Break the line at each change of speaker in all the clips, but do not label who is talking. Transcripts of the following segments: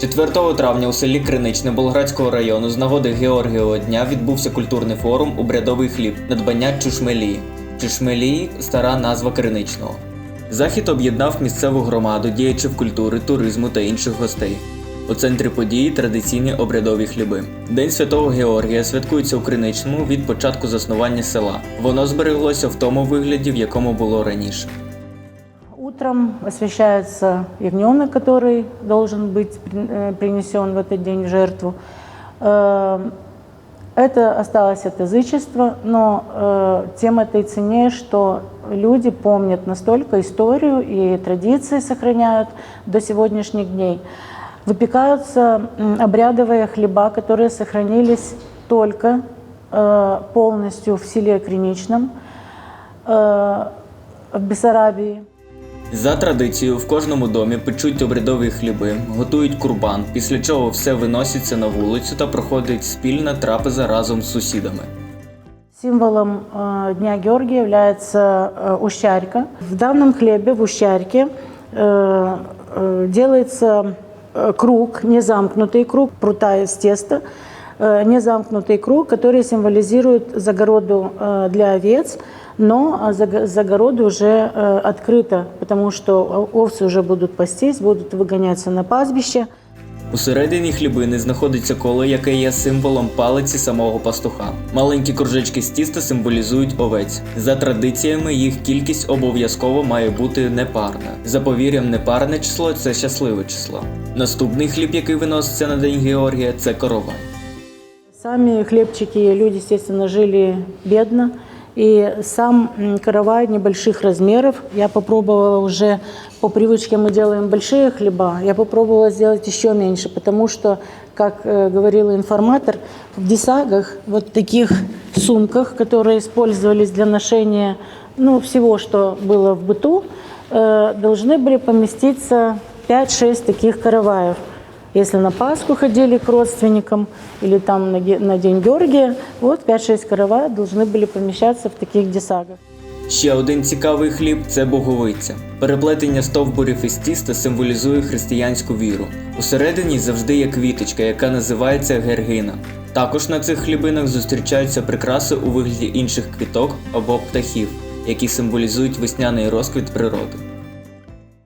4 травня у селі Криничне Болградського району з нагоди Георгієвого дня відбувся культурний форум Обрядовий хліб надбання Чушмелії. Чушмелії стара назва Криничного. Захід об'єднав місцеву громаду, діячів культури, туризму та інших гостей. У центрі події традиційні обрядові хліби. День святого Георгія святкується у Криничному від початку заснування села. Воно збереглося в тому вигляді, в якому було раніше.
Утром освящается ягненок, который должен быть э, принесен в этот день в жертву. Э, Это осталось от язычества, но э, тем это и ценнее, что люди помнят настолько историю и традиции сохраняют до сегодняшних дней. Выпекаются обрядовые хлеба, которые сохранились только полностью в селе Криничном, в Бессарабии.
За традицією, в кожному домі печуть обрядові хліби, готують курбан, після чого все виноситься на вулицю та проходить спільна трапеза разом з сусідами.
Символом э, Дня Георгия является э, ущарька. В данном хлебе, в ущарьке, э, э, делается э, круг, незамкнутый круг, прута из теста, э, незамкнутый круг, который символизирует загороду э, для овец, но а, заг- загорода уже э, открыта, потому что овцы уже будут пастись, будут выгоняться на пастбище.
Усередині хлібини знаходиться коло, яке є символом палиці самого пастуха. Маленькі кружечки з тіста символізують овець. За традиціями, їх кількість обов'язково має бути непарна. За повір'ям, непарне число це щасливе число. Наступний хліб, який виноситься на день Георгія, це коровай.
Сами хлебчики люди, естественно, жили бедно. И сам каравай небольших размеров. Я попробовала уже, по привычке мы делаем большие хлеба, я попробовала сделать еще меньше, потому что, как э, говорил информатор, в десагах, вот таких сумках, которые использовались для ношения ну, всего, что было в быту, э, должны были поместиться 5-6 таких караваев. Если на Пасху ходили к родственникам или там на, День Георгия, вот 5-6 караваев должны были помещаться в таких десагах.
Ще один цікавий хліб це боговиця. Переплетення стовбурів із тіста символізує християнську віру. Усередині завжди є квіточка, яка називається гергина. Також на цих хлібинах зустрічаються прикраси у вигляді інших квіток або птахів, які символізують весняний розквіт природи.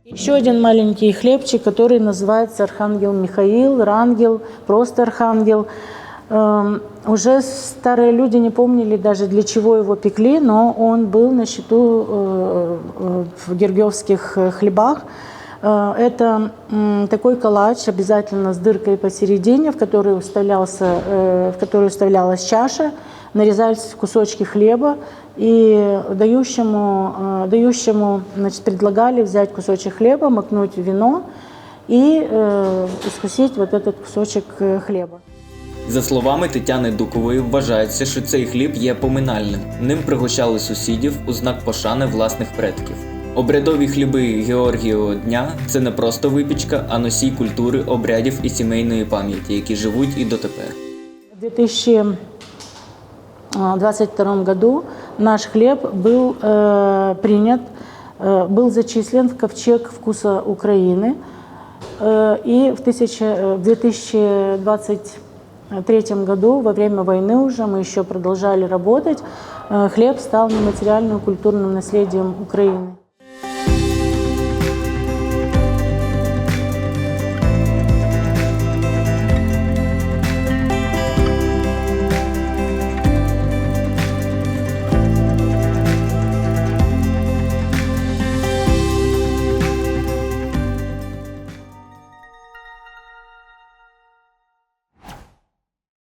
Еще один маленький хлебчик, который называется Архангел Михаил, Рангел, просто Архангел. Эм, Уже старые люди не помнили даже для чего его пекли, но он был на счету э, э, в гергиевских э, хлебах. Это такой калач обязательно с дыркой посередине, в который вставлялся, э, в которую вставлялась чаша, нарезались кусочки хлеба и дающему, э, дающему значит, предлагали взять кусочек хлеба, макнуть в вино и э, искусить вот этот кусочек э, хлеба.
За словами Тетяни Дукової, вважається, що цей хліб є поминальним. Ним пригощали сусідів у знак пошани власних предків. Обрядові хліби Георгієвого дня це не просто випічка, а носій культури, обрядів і сімейної пам'яті, які живуть і дотепер.
В 2022 году наш хлеб был э, принят, э, был зачислен в ковчег вкуса Украины. Э, и в, тысяча- э, в 2023 году, во время войны уже, мы еще продолжали работать, э, хлеб стал нематериальным культурным наследием Украины.